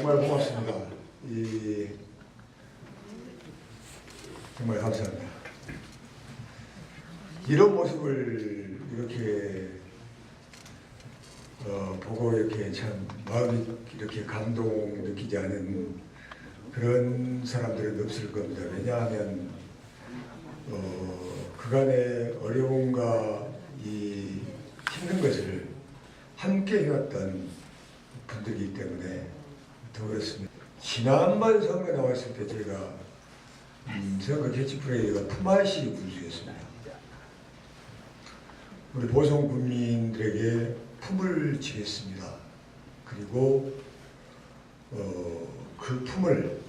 정말 고맙습니다. 이 정말 감사합니다. 이런 모습을 이렇게 어, 보고 이렇게 참 마음이 이렇게 감동 느끼지 않은 그런 사람들은 없을 겁니다. 왜냐하면 어, 그간의 어려움과 이 힘든 것을 함께 해왔던 분들이기 때문에 더 그렇습니다. 지난번 선거 나왔을 때 제가 음, 선거 캐치프레이가 품앗이 군수였습니다. 우리 보성 국민들에게 품을 지겠습니다. 그리고 어, 그 품을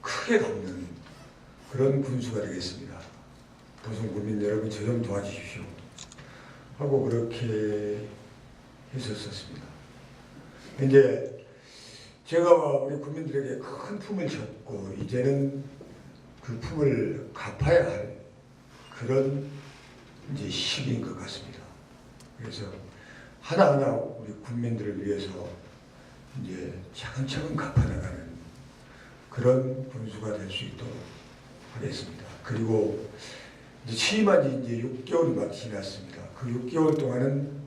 크게 갚는 그런 군수가 되겠습니다. 보성 국민 여러분 저 좀 도와주십시오. 하고 그렇게 했었습니다. 이제 제가 우리 국민들에게 큰 품을 줬고 이제는 그 품을 갚아야 할 그런 이제 시기인 것 같습니다. 그래서 하나하나 우리 국민들을 위해서 이제 차근차근 갚아나가는 그런 군수가 될 수 있도록 하겠습니다. 그리고 이제 취임한 지 이제 6개월이 막 지났습니다. 그 6개월 동안은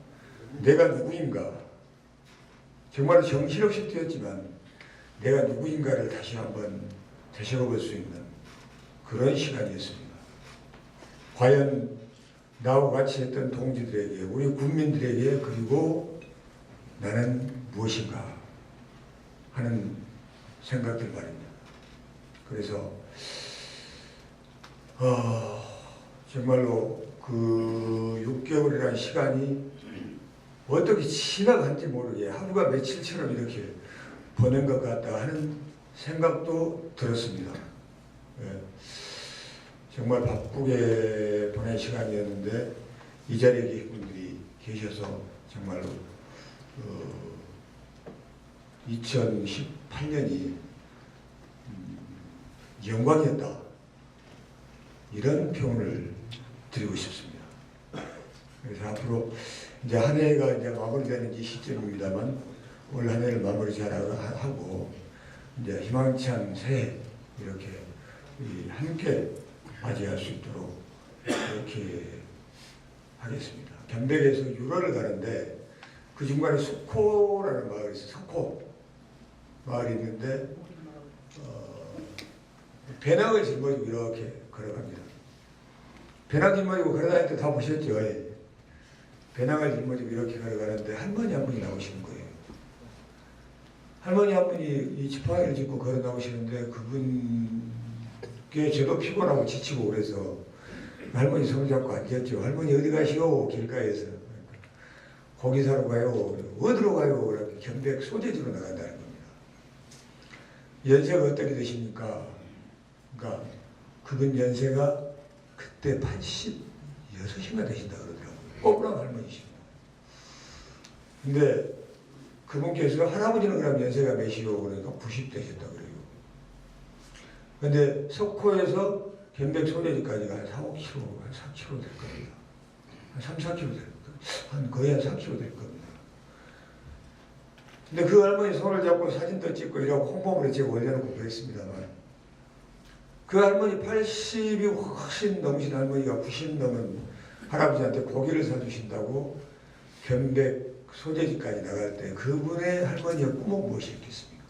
내가 누구인가 정말 정신없이 뛰었지만 내가 누구인가를 다시 한번 되새겨볼 수 있는 그런 시간이었습니다. 과연 나와 같이 했던 동지들에게 우리 국민들에게 그리고 나는 무엇인가 하는 생각들 말입니다. 그래서 어, 정말로 그 6개월이라는 시간이 어떻게 지나간지 모르게 하루가 며칠처럼 이렇게 보낸 것 같다 하는 생각도 들었습니다. 예. 정말 바쁘게 보낸 시간이었는데 이 자리에 계신 분들이 계셔서 정말로 어, 2018년이 음, 영광이었다 이런 표현을 드리고 싶습니다. 그래서 앞으로 이제 한 해가 이제 마무리되는 이 시점입니다만 올 한 해를 마무리 잘 하고 이제 희망찬 새해 이렇게 이 함께 맞이할 수 있도록 이렇게 하겠습니다. 변백에서 유로를 가는데 그 중간에 수코라는 마을이 있어요. 석코 마을이 있는데 어, 배낭을 짊어지고 이렇게 걸어갑니다. 배낭 짊어지고 걸어다닐 때 다 보셨죠? 예. 배낭을 짊어지고 이렇게 걸어가는데 할머니 한 분이 나오시는 거예요. 할머니 한 분이 이 지팡이를 짚고 걸어 나오시는데 그분께 저도 피곤하고 지치고 그래서 할머니 손을 잡고 앉았죠. 할머니 어디 가시오? 길가에서. 고기 사러 가요. 어디로 가요? 그렇게 경백 소재지로 나간다는 겁니다. 연세가 어떻게 되십니까? 그러니까 그분 연세가 그때 86이나 되신다 그러더라고요. 꼬부랑 할머니시고. 근데 그분께서 할아버지는 그럼 연세가 몇이요? 그러니까 90 되셨다 그래요. 근데 석호에서 견백 소내지까지가 한 4, 5km, 한 4km 될 겁니다. 한 3, 4km 될 겁니다. 한 거의 한 4km 될 겁니다. 근데 그 할머니 손을 잡고 사진도 찍고 이러고 홍보물에 제가 올려놓고 그랬습니다만 그 할머니 80이 훨씬 넘으신 할머니가 90 넘은 할아버지한테 고기를 사주신다고 견백 소재지까지 나갈 때 그분의 할머니의 꿈은 무엇이었겠습니까?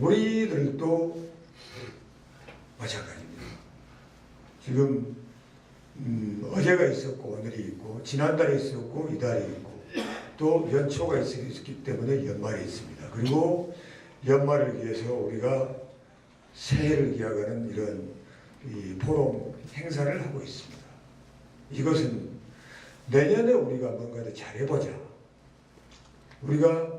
우리들도 마찬가지입니다. 지금 음, 어제가 있었고 오늘이 있고 지난달에 있었고 이달에 있고 또 연초가 있었기 때문에 연말이 있습니다. 그리고 연말을 위해서 우리가 새해를 기약하는 이런 이 포럼 행사를 하고 있습니다. 이것은 내년에 우리가 뭔가 더 잘해보자. 우리가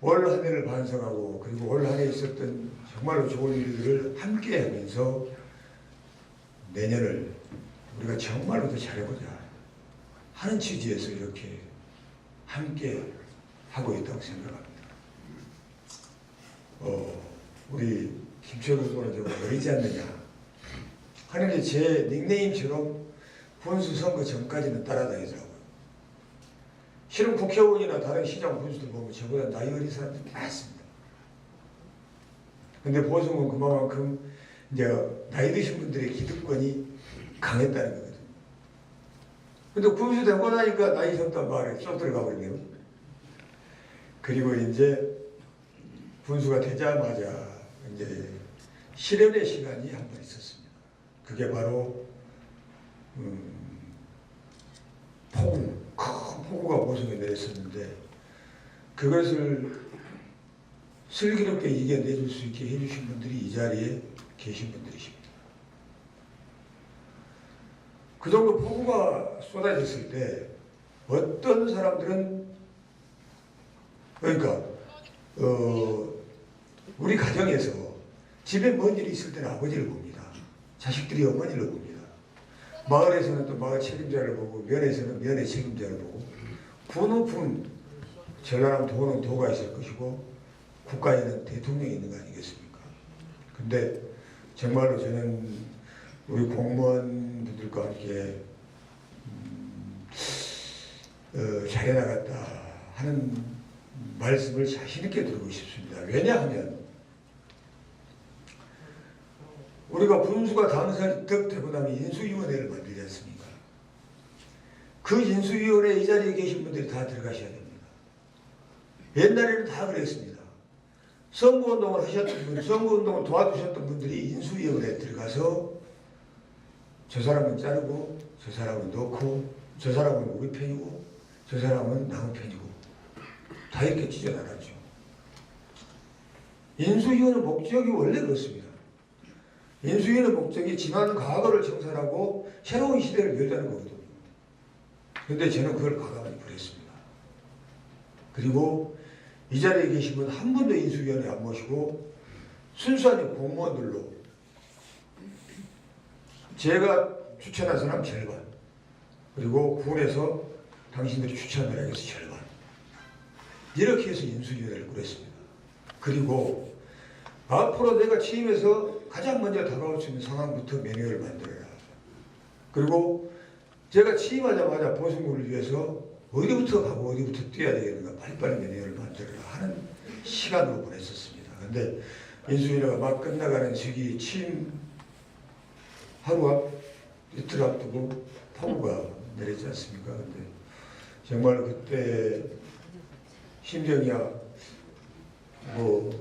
올 한 해를 반성하고 그리고 올 한 해 있었던 정말로 좋은 일들을 함께 하면서 내년을 우리가 정말로 더 잘해보자 하는 취지에서 이렇게 함께 하고 있다고 생각합니다. 어, 우리 김철우 의원은 좀 어리지 않느냐 하는 게 제 닉네임처럼 본수 선거 전까지는 따라다니더라고요. 실은 국회의원이나 다른 시장 군수들 보면 저보다 나이 어린 사람들이 많습니다. 근데 보성은 그만큼 이제 나이 드신 분들의 기득권이 강했다는 거거든요. 근데 군수 되고 나니까 나이 섰단 말에 쏙 들어가 버리네요. 그리고 이제 군수가 되자마자 이제 실현의 시간이 한 번 있었습니다. 그게 바로 음, 폭우, 보성에 내렸었는데 그것을 슬기롭게 이겨내줄 수 있게 해주신 분들이 이 자리에 계신 분들이십니다. 그 정도 폭우가 쏟아졌을 때 어떤 사람들은 그러니까 어, 우리 가정에서 집에 뭔 일이 있을 때는 아버지를 봅니다. 자식들이 어머니를 봅니다. 마을에서는 또 마을 책임자를 보고 면에서는 면의 책임자를 보고 군은 군, 전라남 도는 도가 있을 것이고 국가에는 대통령이 있는 거 아니겠습니까? 근데 정말로 저는 우리 공무원분들과 함께 음, 어, 잘해나갔다 하는 말씀을 자신 있게 드리고 싶습니다. 왜냐하면 우리가 분수가 당선이 득 되고 나면 인수위원회를 만들지 않습니까? 그 인수위원회 이 자리에 계신 분들이 다 들어가셔야 됩니다. 옛날에는 다 그랬습니다. 선거운동을 하셨던 분, 선거운동을 도와주셨던 분들이 인수위원회에 들어가서 저 사람은 자르고 저 사람은 넣고 저 사람은 우리 편이고 저 사람은 남의 편이고 다 이렇게 찢어나갔죠. 인수위원회 목적이 원래 그렇습니다. 인수위원회 목적이 지난 과거를 청산하고 새로운 시대를 열자는 거거든요. 근데 저는 그걸 과감히 버렸습니다. 그리고 이 자리에 계신 분 한 분도 인수위원회 안 모시고 순수한 공무원들로 제가 추천한 사람 절반 그리고 군에서 당신들이 추천을 하겠어 절반 이렇게 해서 인수위원회를 꾸렸습니다. 그리고 앞으로 내가 취임해서 가장 먼저 다가올 수 있는 상황부터 매뉴얼을 만들어라. 그리고 제가 취임하자마자 보성군을 위해서 어디부터 가고 어디부터 뛰어야 되겠는가 빨리빨리 매뉴얼을 만들어라 하는 시간으로 보냈었습니다. 근데 인수위가 막 끝나가는 시기 취임 하루 앞, 이틀 앞두고 폭우가 내리지 않습니까? 근데 정말 그때 심정이야 뭐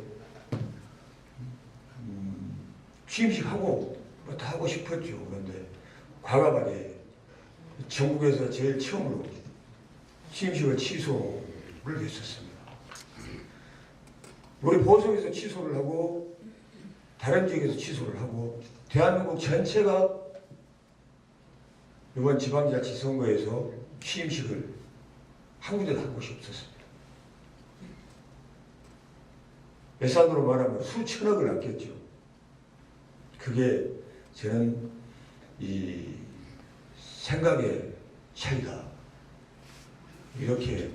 음, 취임식 하고 뭐 다 하고 싶었죠. 그런데 과감하게 전국에서 제일 처음으로 취임식을 취소를 했었습니다. 우리 보성에서 취소를 하고 다른 지역에서 취소를 하고 대한민국 전체가 이번 지방자치 선거에서 취임식을 한 군데도 한 곳이 없었습니다. 예산으로 말하면 수천억을 아꼈죠. 그게 저는 이 생각의 차이다. 이렇게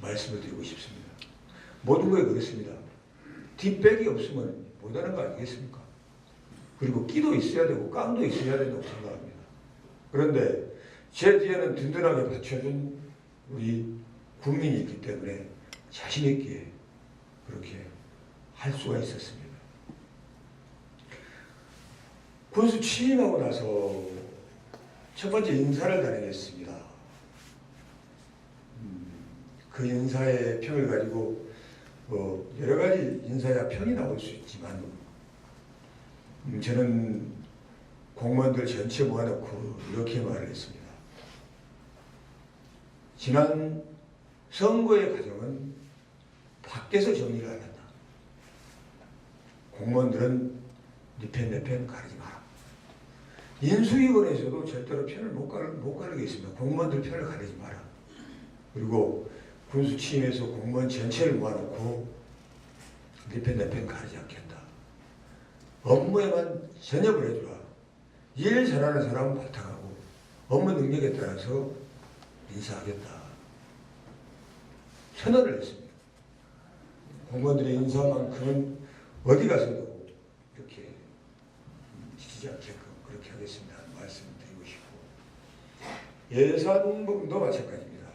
말씀을 드리고 싶습니다. 모든 거에 그렇습니다. 뒷백이 없으면 못하는 거 아니겠습니까? 그리고 끼도 있어야 되고 깡도 있어야 된다고 생각합니다. 그런데 제 뒤에는 든든하게 받쳐준 우리 국민이 있기 때문에 자신 있게 그렇게 할 수가 있었습니다. 군수 취임하고 나서 첫 번째 인사를 단행했습니다. 음, 그 인사의 평을 가지고 뭐 여러 가지 인사야 평이 나올 수 있지만 음, 저는 공무원들 전체 모아놓고 이렇게 말을 했습니다. 지난 선거의 과정은 밖에서 정리를 안 한다. 공무원들은 네편 내편 가르지 인수위원회에서도 절대로 편을 못, 가르, 못 가르겠습니다. 공무원들 편을 가르지 마라. 그리고 군수 취임해서 공무원 전체를 모아놓고 네편 내편 가르지 않겠다. 업무에만 전협을 해주라. 일 잘하는 사람은 바탕하고 업무 능력에 따라서 인사하겠다. 선언을 했습니다. 공무원들의 인사만큼은 어디 가서도 이렇게 그렇게 하겠습니다. 하는 말씀을 드리고 싶고 예산 부분도 마찬가지입니다.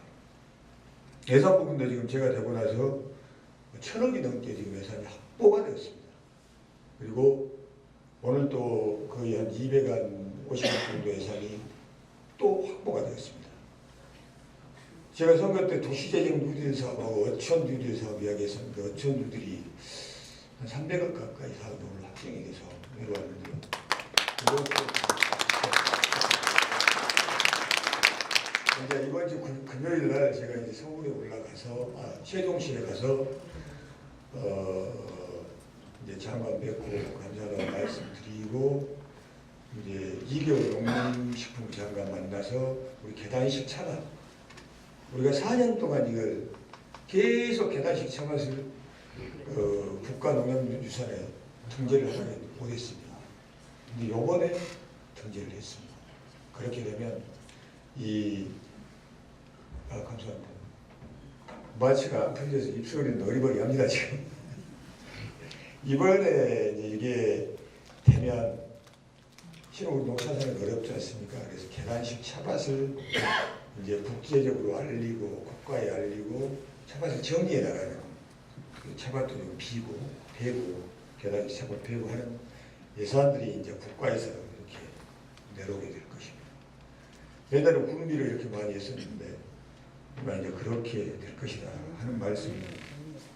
예산 부분도 지금 제가 되고 나서 천억이 넘게 지금 예산이 확보가 되었습니다. 그리고 오늘 또 거의 한 200한 50억 정도 예산이 또 확보가 되었습니다. 제가 선거 때 도시재생 뉴딜 사업하고 어촌 뉴딜 사업 이야기했었는데 어촌 뉴딜이 한 300억 가까이 오늘 확정이 돼서 내려왔는데요. 이제 이번 주 금- 금요일 날 제가 이제 서울에 올라가서 아, 세종시에 가서 어 이제 장관 뵙고 감사하다는 말씀드리고 이제 이겨울 농림식품 장관 만나서 우리 계단식 차단 우리가 4년 동안 이걸 계속 계단식 차밭을 어, 국가농업유산에 등재를 하게 못했습니다. 근데 요번에 등재를 했습니다. 그렇게 되면 이 아, 감사합니다. 마취가 안 풀려서 입술이 너리버리 합니다 지금. 이번에 이게 되면 우리 농사사는 어렵지 않습니까? 그래서 계란식 차밭을 이제 국제적으로 알리고 국가에 알리고 차밭을 정리해 나가는 그 차밭도 좀 비고 배고 계란식 차밭 배고 하는 예산들이 이제 국가에서 이렇게 내려오게 될 것입니다. 옛날에 군비를 이렇게 많이 했었는데 이만 이제 그렇게 될 것이다 하는 말씀을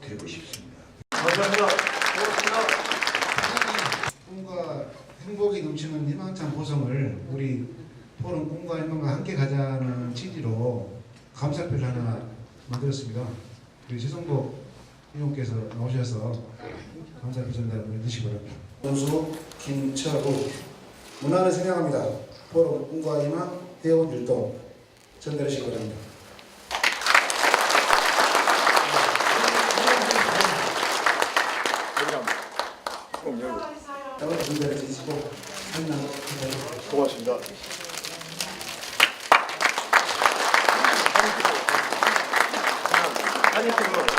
드리고 싶습니다. 감사합니다. 꿈과 행복이 넘치는 희망찬 보성을 우리 포럼 꿈과 희망과 함께 가자는 취지로 감사표를 하나 만들었습니다. 우리 최성복 의원께서 나오셔서 감사표 전달을 해주시기 바랍니다. 선수 김철우 문화를 생각합니다. 포럼 꿈과 희망 회원 율동 전달하시기 바랍니다. 다음 전달해 주시고 한남 고맙습니다. 사진 찍어